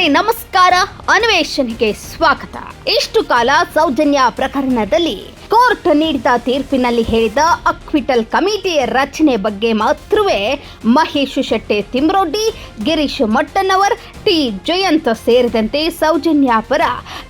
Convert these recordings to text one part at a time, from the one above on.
ಸ್ನೇಹಿತರೆ ನಮಸ್ಕಾರ. ಅನ್ವೇಷಣೆಗೆ ಸ್ವಾಗತ. ಇಷ್ಟು ಕಾಲ ಸೌಜನ್ಯ ಪ್ರಕರಣದಲ್ಲಿ ಕೋರ್ಟ್ ನೀಡಿದ ತೀರ್ಪಿನಲ್ಲಿ ಹೇಳಿದ ಅಕ್ವಿಟಲ್ ಕಮಿಟಿಯ ರಚನೆ ಬಗ್ಗೆ ಮಾತ್ರವೇ ಮಹೇಶ್ ಶೆಟ್ಟಿ, ತಿಮ್ರೋಡಿ, ಗಿರೀಶ್ ಮಟ್ಟನವರ್, ಟಿ ಜಯಂತ್ ಸೇರಿದಂತೆ ಸೌಜನ್ಯ ಪರ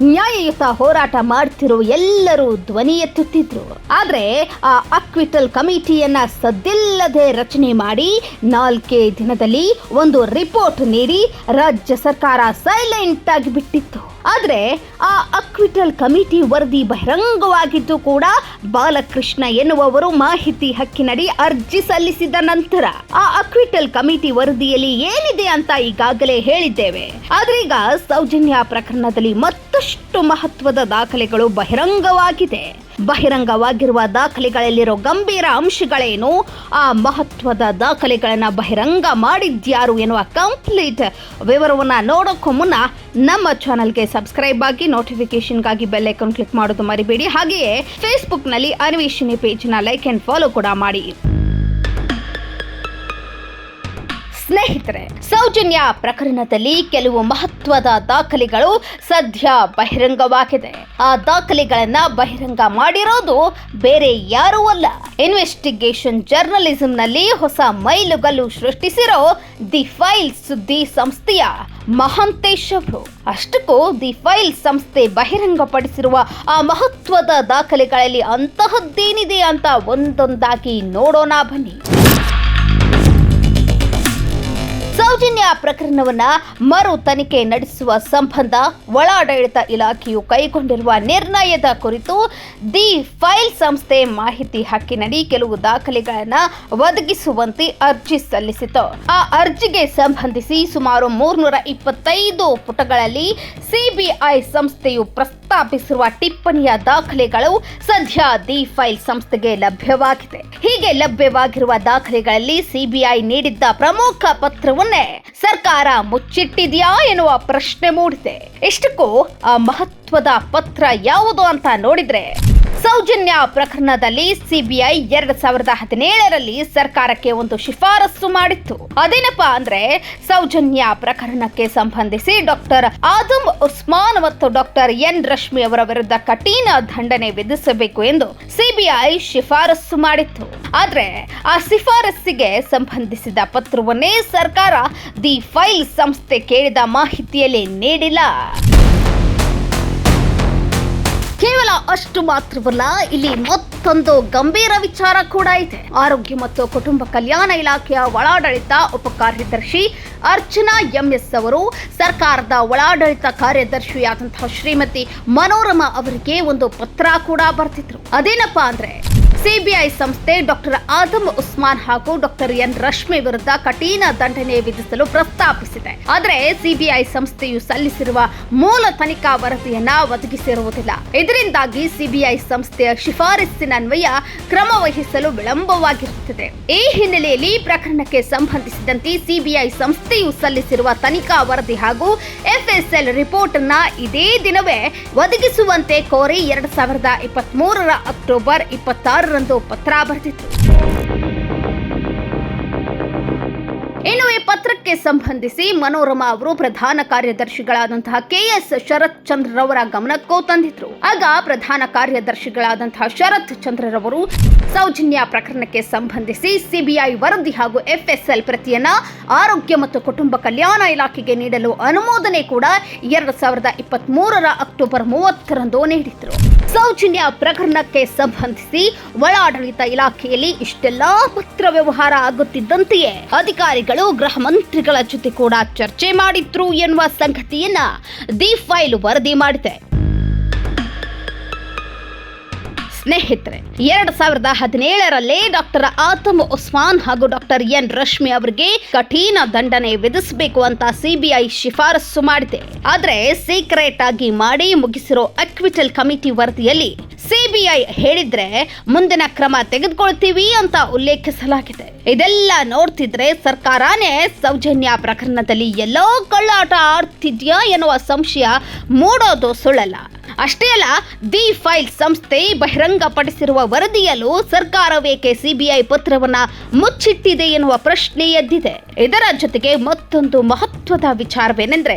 ನ್ಯಾಯಯುತ ಹೋರಾಟ ಮಾಡ್ತಿರುವ ಎಲ್ಲರೂ ಧ್ವನಿ ಎತ್ತುತ್ತಿದ್ರು. ಆದ್ರೆ ಆ ಅಕ್ವಿಟಲ್ ಕಮಿಟಿಯನ್ನ ಸದ್ದಿಲ್ಲದೆ ರಚನೆ ಮಾಡಿ ನಾಲ್ಕೇ ದಿನದಲ್ಲಿ ಒಂದು ರಿಪೋರ್ಟ್ ನೀಡಿ ರಾಜ್ಯ ಸರ್ಕಾರ ಸೈಲೆಂಟ್ ಆಗಿ ಬಿಟ್ಟಿತ್ತು ಆದ್ರೆ ಆ ಅಕ್ವಿಟಲ್ ಕಮಿಟಿ ವರದಿ ಬಹಿರಂಗವಾಗಿದ್ದು ಕೂಡ ಬಾಲಕೃಷ್ಣ ಎನ್ನುವವರು ಮಾಹಿತಿ ಹಕ್ಕಿನಡಿ ಅರ್ಜಿ ಸಲ್ಲಿಸಿದ ನಂತರ ಆ ಅಕ್ವಿಟಲ್ ಕಮಿಟಿ ವರದಿಯಲ್ಲಿ ಏನಿದೆ ಅಂತ ಈಗಾಗಲೇ ಹೇಳಿದ್ದೇವೆ. ಆದ್ರೀಗ ಸೌಜನ್ಯ ಪ್ರಕರಣದಲ್ಲಿ ಮತ್ತಷ್ಟು ಮಹತ್ವದ ದಾಖಲೆಗಳು ಬಹಿರಂಗವಾಗಿದೆ. ಬಹಿರಂಗವಾಗಿರುವ ದಾಖಲೆಗಳಲ್ಲಿರೋ ಗಂಭೀರ ಅಂಶಗಳೇನು? ಆ ಮಹತ್ವದ ದಾಖಲೆಗಳನ್ನು ಬಹಿರಂಗ ಮಾಡಿದ್ಯಾರು ಎನ್ನುವ ಕಂಪ್ಲೀಟ್ ವಿವರವನ್ನ ನೋಡೋಕ್ಕೂ ಮುನ್ನ ನಮ್ಮ ಚಾನಲ್ಗೆ ಸಬ್ಸ್ಕ್ರೈಬ್ ಆಗಿ ನೋಟಿಫಿಕೇಶನ್ಗಾಗಿ ಬೆಲ್ ಐಕಾನ್ ಕ್ಲಿಕ್ ಮಾಡೋದು ಮರಿಬೇಡಿ. ಹಾಗೆಯೇ ಫೇಸ್ಬುಕ್ನಲ್ಲಿ ಅನ್ವೇಷಣೆ ಪೇಜ್ನ ಲೈಕ್ ಅಂಡ್ ಫಾಲೋ ಕೂಡ ಮಾಡಿ. ಸ್ನೇಹಿತರೆ, ಸೌಜನ್ಯ ಪ್ರಕರಣದಲ್ಲಿ ಕೆಲವು ಮಹತ್ವದ ದಾಖಲೆಗಳು ಸದ್ಯ ಬಹಿರಂಗವಾಗಿದೆ. ಆ ದಾಖಲೆಗಳನ್ನ ಬಹಿರಂಗ ಮಾಡಿರೋದು ಬೇರೆ ಯಾರೂ ಅಲ್ಲ. ಇನ್ವೆಸ್ಟಿಗೇಷನ್ ಜರ್ನಲಿಸಂನಲ್ಲಿ ಹೊಸ ಮೈಲುಗಲ್ಲು ಸೃಷ್ಟಿಸಿರೋ ದಿ ಫೈಲ್ ಸುದ್ದಿ ಸಂಸ್ಥೆಯ ಮಹಾಂತೇಶ್ ಅವರು. ಅಷ್ಟಕ್ಕೂ ದಿ ಫೈಲ್ ಸಂಸ್ಥೆ ಬಹಿರಂಗಪಡಿಸಿರುವ ಆ ಮಹತ್ವದ ದಾಖಲೆಗಳಲ್ಲಿ ಅಂತಹದ್ದೇನಿದೆ ಅಂತ ಒಂದೊಂದಾಗಿ ನೋಡೋಣ ಬನ್ನಿ. ಸೌಜನ್ಯ ಪ್ರಕರಣವನ್ನ ಮರು ತನಿಖೆ ನಡೆಸುವ ಸಂಬಂಧ ಒಳಾಡಳಿತ ಇಲಾಖೆಯು ಕೈಗೊಂಡಿರುವ ನಿರ್ಣಯದ ಕುರಿತು ದಿ ಫೈಲ್ ಸಂಸ್ಥೆ ಮಾಹಿತಿ ಹಕ್ಕಿನಡಿ ಕೆಲವು ದಾಖಲೆಗಳನ್ನ ಒದಗಿಸುವಂತೆ ಅರ್ಜಿ ಸಲ್ಲಿಸಿತು. ಆ ಅರ್ಜಿಗೆ ಸಂಬಂಧಿಸಿ ಸುಮಾರು ಮೂರ್ನೂರ ಇಪ್ಪತ್ತೈದು ಪುಟಗಳಲ್ಲಿ ಸಿಬಿಐ ಸಂಸ್ಥೆಯು ಪ್ರಸ್ತಾಪಿಸಿರುವ ಟಿಪ್ಪಣಿಯ ದಾಖಲೆಗಳು ಸದ್ಯ ದಿ ಫೈಲ್ ಸಂಸ್ಥೆಗೆ ಲಭ್ಯವಾಗಿದೆ. ಹೀಗೆ ಲಭ್ಯವಾಗಿರುವ ದಾಖಲೆಗಳಲ್ಲಿ ಸಿಬಿಐ ನೀಡಿದ್ದ ಪ್ರಮುಖ ಪತ್ರವನ್ನೇ ಸರ್ಕಾರ ಮುಚ್ಚಿಟ್ಟಿದೆಯಾ ಎನ್ನುವ ಪ್ರಶ್ನೆ ಮೂಡಿದೆ. ಇಷ್ಟಕ್ಕೂ ಆ ಮಹತ್ವದ ಪತ್ರ ಯಾವುದು ಅಂತ ನೋಡಿದ್ರೆ, ಸೌಜನ್ಯ ಪ್ರಕರಣದಲ್ಲಿ ಸಿಬಿಐ ಎರಡ್ ಸಾವಿರದ ಹದಿನೇಳರಲ್ಲಿ ಸರ್ಕಾರಕ್ಕೆ ಒಂದು ಶಿಫಾರಸು ಮಾಡಿತ್ತು. ಅದೇನಪ್ಪ ಅಂದ್ರೆ, ಸೌಜನ್ಯ ಪ್ರಕರಣಕ್ಕೆ ಸಂಬಂಧಿಸಿ ಡಾಕ್ಟರ್ ಆದಮ್ ಉಸ್ಮಾನ್ ಮತ್ತು ಡಾಕ್ಟರ್ ಎನ್ ರಶ್ಮಿ ಅವರ ವಿರುದ್ಧ ಕಠಿಣ ದಂಡನೆ ವಿಧಿಸಬೇಕು ಎಂದು ಸಿಬಿಐ ಶಿಫಾರಸು ಮಾಡಿತ್ತು. ಆದರೆ ಆ ಶಿಫಾರಸ್ಸಿಗೆ ಸಂಬಂಧಿಸಿದ ಪತ್ರವನ್ನೇ ಸರ್ಕಾರ ದಿ ಫೈಲ್ ಸಂಸ್ಥೆ ಕೇಳಿದ ಮಾಹಿತಿಯಲ್ಲಿ ನೀಡಿಲ್ಲ. ಕೇವಲ ಅಷ್ಟು ಮಾತ್ರವಲ್ಲ, ಇಲ್ಲಿ ಮತ್ತೊಂದು ಗಂಭೀರ ವಿಚಾರ ಕೂಡ ಇದೆ. ಆರೋಗ್ಯ ಮತ್ತು ಕುಟುಂಬ ಕಲ್ಯಾಣ ಇಲಾಖೆಯ ಒಳಾಡಳಿತ ಉಪ ಕಾರ್ಯದರ್ಶಿ ಅರ್ಚನಾ ಎಂಎಸ್ ಅವರು, ಸರ್ಕಾರದ ಒಳಾಡಳಿತ ಕಾರ್ಯದರ್ಶಿಯಾದಂತಹ ಶ್ರೀಮತಿ ಮನೋರಮಾ ಅವರಿಗೆ ಒಂದು ಪತ್ರ ಕೂಡ ಬರ್ತಿದ್ರು ಅದೇನಪ್ಪಾ ಅಂದ್ರೆ ಸಿಬಿಐ ಸಂಸ್ಥೆ ಡಾಕ್ಟರ್ ಆದಮ್ ಉಸ್ಮಾನ್ ಹಾಗೂ ಡಾಕ್ಟರ್ ಎನ್ ರಶ್ಮಿ ವಿರುದ್ಧ ಕಠಿಣ ದಂಡನೆ ವಿಧಿಸಲು ಪ್ರಸ್ತಾಪಿಸಿದೆ. ಆದರೆ ಸಿಬಿಐ ಸಂಸ್ಥೆಯು ಸಲ್ಲಿಸಿರುವ ಮೂಲ ತನಿಖಾ ವರದಿಯನ್ನ ಒದಗಿಸಿರುವುದಿಲ್ಲ. ಇದರಿಂದಾಗಿ ಸಿಬಿಐ ಸಂಸ್ಥೆಯ ಶಿಫಾರಸ್ಸಿನನ್ವಯ ಕ್ರಮ ವಹಿಸಲು ವಿಳಂಬವಾಗಿರುತ್ತದೆ. ಈ ಹಿನ್ನೆಲೆಯಲ್ಲಿ ಪ್ರಕರಣಕ್ಕೆ ಸಂಬಂಧಿಸಿದಂತೆ ಸಿಬಿಐ ಸಂಸ್ಥೆಯು ಸಲ್ಲಿಸಿರುವ ತನಿಖಾ ವರದಿ ಹಾಗೂ ಎಫ್ಎಸ್ಎಲ್ ರಿಪೋರ್ಟ್ ಅನ್ನ ಇದೇ ದಿನವೇ ಒದಗಿಸುವಂತೆ ಕೋರಿ ಎರಡ್ ಸಾವಿರದ ಅಕ್ಟೋಬರ್ ಅಕ್ಟೋಬರ್ ಇಪ್ಪತ್ತಾರರಂದು ಪತ್ರ ಬರೆದಿತ್ತು. ಇನ್ನು ಈ ಪತ್ರಕ್ಕೆ ಸಂಬಂಧಿಸಿ ಮನೋರಮಾ ಅವರು ಪ್ರಧಾನ ಕಾರ್ಯದರ್ಶಿಗಳಾದಂತಹ ಕೆಎಸ್ ಶರತ್ ಚಂದ್ರರವರ ಗಮನಕ್ಕೂ ತಂದಿದ್ರು. ಆಗ ಪ್ರಧಾನ ಕಾರ್ಯದರ್ಶಿಗಳಾದಂತಹ ಶರತ್ ಚಂದ್ರರವರು ಸೌಜನ್ಯ ಪ್ರಕರಣಕ್ಕೆ ಸಂಬಂಧಿಸಿ ಸಿಬಿಐ ವರದಿ ಹಾಗೂ ಎಫ್ಎಸ್ಎಲ್ ಪ್ರತಿಯನ್ನ ಆರೋಗ್ಯ ಮತ್ತು ಕುಟುಂಬ ಕಲ್ಯಾಣ ಇಲಾಖೆಗೆ ನೀಡಲು ಅನುಮೋದನೆ ಕೂಡ ಎರಡು ಸಾವಿರದ ಇಪ್ಪತ್ತ್ ಮೂರರ ಅಕ್ಟೋಬರ್ ಮೂವತ್ತರಂದು ನೀಡಿದ್ರು. ಸೌಜನ್ಯ ಪ್ರಕರಣಕ್ಕೆ ಸಂಬಂಧಿಸಿ ಒಳಾಡಳಿತ ಇಲಾಖೆಯಲ್ಲಿ ಇಷ್ಟೆಲ್ಲಾ ಪತ್ರ ವ್ಯವಹಾರ ಆಗುತ್ತಿದ್ದಂತೆಯೇ ಅಧಿಕಾರಿಗಳು, ಗೃಹ ಮಂತ್ರಿಗಳ ಜೊತೆ ಕೂಡ ಚರ್ಚೆ ಮಾಡಿದ್ರು ಎನ್ನುವ ಸಂಗತಿಯನ್ನ ದಿ ಫೈಲ್ ವರದಿ ಮಾಡಿದೆ. ಸ್ನೇಹಿತರೆ, ಎರಡ್ ಸಾವಿರದ ಹದಿನೇಳರಲ್ಲಿ ಡಾಕ್ಟರ್ ಆತಮ್ ಉಸ್ಮಾನ್ ಹಾಗೂ ಡಾಕ್ಟರ್ ಎನ್ ರಶ್ಮಿ ಅವರಿಗೆ ಕಠಿಣ ದಂಡನೆ ವಿಧಿಸಬೇಕು ಅಂತ ಸಿಬಿಐ ಶಿಫಾರಸು ಮಾಡಿದೆ. ಆದ್ರೆ ಸೀಕ್ರೆಟ್ ಆಗಿ ಮಾಡಿ ಮುಗಿಸಿರೋ ಅಕ್ವಿಟಲ್ ಕಮಿಟಿ ವರದಿಯಲ್ಲಿ ಸಿಬಿಐ ಹೇಳಿದ್ರೆ ಮುಂದಿನ ಕ್ರಮ ತೆಗೆದುಕೊಳ್ತೀವಿ ಅಂತ ಉಲ್ಲೇಖಿಸಲಾಗಿದೆ. ಇದೆಲ್ಲ ನೋಡ್ತಿದ್ರೆ ಸರ್ಕಾರನೇ ಸೌಜನ್ಯ ಪ್ರಕರಣದಲ್ಲಿ ಎಲ್ಲೋ ಕಳ್ಳಾಟ ಆಡ್ತಿದ್ಯಾ ಎನ್ನುವ ಸಂಶಯ ಮೂಡೋದು ಸುಳ್ಳಲ್ಲ. ಅಷ್ಟೇ ಅಲ್ಲ ದಿ ಫೈಲ್ ಸಂಸ್ಥೆ ಬಹಿರಂಗಪಡಿಸಿರುವ ವರದಿಯಲ್ಲೂ ಸರ್ಕಾರವೇಕೆ ಸಿಬಿಐ ಪತ್ರವನ್ನ ಮುಚ್ಚಿಟ್ಟಿದೆ ಎನ್ನುವ ಪ್ರಶ್ನೆ ಎದ್ದಿದೆ ಇದರ ಜೊತೆಗೆ ಮತ್ತೊಂದು ಮಹತ್ವದ ವಿಚಾರವೇನೆಂದ್ರೆ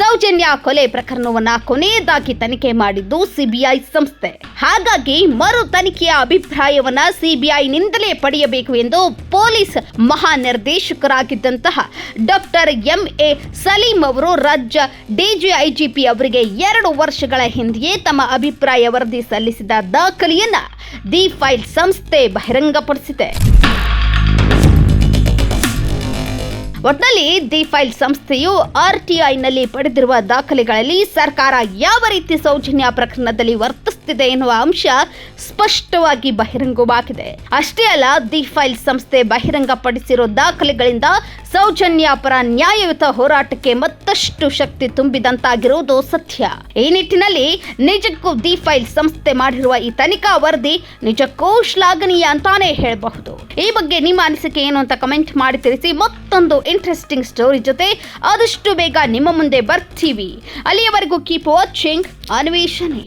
ಸೌಜನ್ಯ ಕೊಲೆ ಪ್ರಕರಣವನ್ನ ಕೊನೆಯದಾಗಿ ತನಿಖೆ ಮಾಡಿದ್ದು ಸಿಬಿಐ ಸಂಸ್ಥೆ. ಹಾಗಾಗಿ ಮರು ತನಿಖೆಯ ಅಭಿಪ್ರಾಯವನ್ನ ಸಿಬಿಐನಿಂದಲೇ ಪಡೆಯಬೇಕು ಎಂದು ಪೊಲೀಸ್ ಮಹಾನಿರ್ದೇಶಕರಾಗಿದ್ದಂತಹ ಡಾಕ್ಟರ್ ಎಂ ಎ ಸಲೀಂ ಅವರು ರಾಜ್ಯ ಡಿಜಿಐಜಿಪಿ ಅವರಿಗೆ ಎರಡು ವರ್ಷಗಳ ಹಿಂದೆಯೇ ತಮ್ಮ ಅಭಿಪ್ರಾಯ ವರದಿ ಸಲ್ಲಿಸಿದ ದಾಖಲೆಯನ್ನ ದಿ ಫೈಲ್ ಸಂಸ್ಥೆ ಬಹಿರಂಗಪಡಿಸಿದೆ. ಒಟ್ನಲ್ಲಿ ದಿ ಫೈಲ್ ಸಂಸ್ಥೆಯು ಆರ್ಟಿಐನಲ್ಲಿ ಪಡೆದಿರುವ ದಾಖಲೆಗಳಲ್ಲಿ ಸರ್ಕಾರ ಯಾವ ರೀತಿ ಸೌಜನ್ಯ ಪ್ರಕರಣದಲ್ಲಿ ವರ್ತಿಸುತ್ತಿದೆ ಎನ್ನುವ ಅಂಶ ಸ್ಪಷ್ಟವಾಗಿ ಬಹಿರಂಗವಾಗಿದೆ. ಅಷ್ಟೇ ಅಲ್ಲ ದಿ ಫೈಲ್ ಸಂಸ್ಥೆ ಬಹಿರಂಗಪಡಿಸಿರೋ ದಾಖಲೆಗಳಿಂದ ಸೌಜನ್ಯ ಪರ ನ್ಯಾಯಯುತ ಹೋರಾಟಕ್ಕೆ ಮತ್ತಷ್ಟು ಶಕ್ತಿ ತುಂಬಿದಂತಾಗಿರುವುದು ಸತ್ಯ. ಈ ನಿಟ್ಟಿನಲ್ಲಿ ನಿಜಕ್ಕೂ ದಿ ಫೈಲ್ ಸಂಸ್ಥೆ ಮಾಡಿರುವ ಈ ತನಿಖಾ ವರದಿ ನಿಜಕ್ಕೂ ಶ್ಲಾಘನೀಯ ಅಂತಾನೆ ಹೇಳಬಹುದು. ಈ ಬಗ್ಗೆ ನಿಮ್ಮ ಅನಿಸಿಕೆ ಏನು ಅಂತ ಕಮೆಂಟ್ ಮಾಡಿ ತಿಳಿಸಿ. ಮತ್ತೊಂದು ಇಂಟ್ರೆಸ್ಟಿಂಗ್ ಸ್ಟೋರಿ ಜೊತೆ ಆದಷ್ಟು ಬೇಗ ನಿಮ್ಮ ಮುಂದೆ ಬರ್ತೀವಿ. ಅಲ್ಲಿಯವರೆಗೂ ಕೀಪ್ ವಾಚಿಂಗ್ ಅನ್ವೇಷಣೆ.